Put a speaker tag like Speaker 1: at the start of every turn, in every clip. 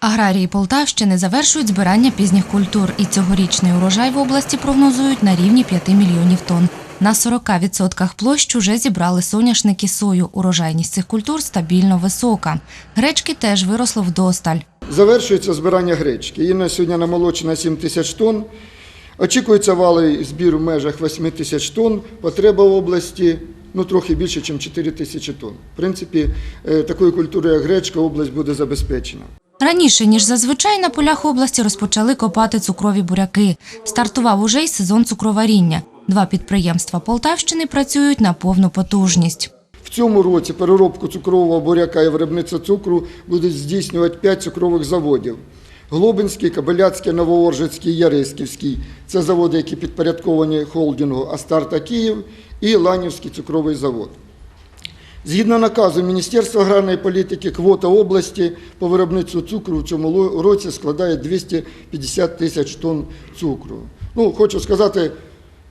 Speaker 1: Аграрії Полтавщини завершують збирання пізніх культур, і цьогорічний урожай в області прогнозують на рівні 5 мільйонів тонн. На 40% площ уже зібрали соняшники сою. Урожайність цих культур стабільно висока. Гречки теж виросло вдосталь.
Speaker 2: Завершується збирання гречки. Її на сьогодні намолочено 7 тисяч тонн. Очікується валий збір в межах 8 тисяч тонн. Потреба в області ну, трохи більше, ніж 4 тисячі тонн. В принципі, е, такою культурою, як гречка, область буде забезпечена.
Speaker 1: Раніше, ніж зазвичай, на полях області розпочали копати цукрові буряки. Стартував уже й сезон цукроваріння. Два підприємства Полтавщини працюють на повну потужність.
Speaker 2: В цьому році переробку цукрового буряка і виробництво цукру будуть здійснювати 5 цукрових заводів. Глобинський, Кабеляцький, Новооржицький, Яриськівський – це заводи, які підпорядковані холдингу Астарта Київ і Ланівський цукровий завод. Згідно наказу Міністерства аграрної політики, квота області по виробництву цукру в цьому році складає 250 тисяч тонн цукру. Ну, хочу сказати,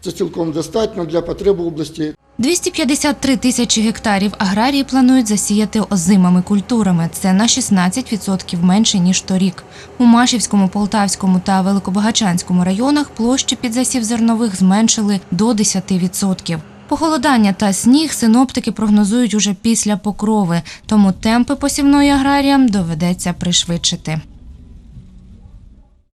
Speaker 2: це цілком достатньо для потреб області.
Speaker 1: 253 тисячі гектарів аграрії планують засіяти озимими культурами. Це на 16% менше, ніж торік. У Машівському, Полтавському та Великобагачанському районах площі під засів зернових зменшили до 10%. Похолодання та сніг синоптики прогнозують уже після покрови, тому темпи посівної аграріям доведеться пришвидшити.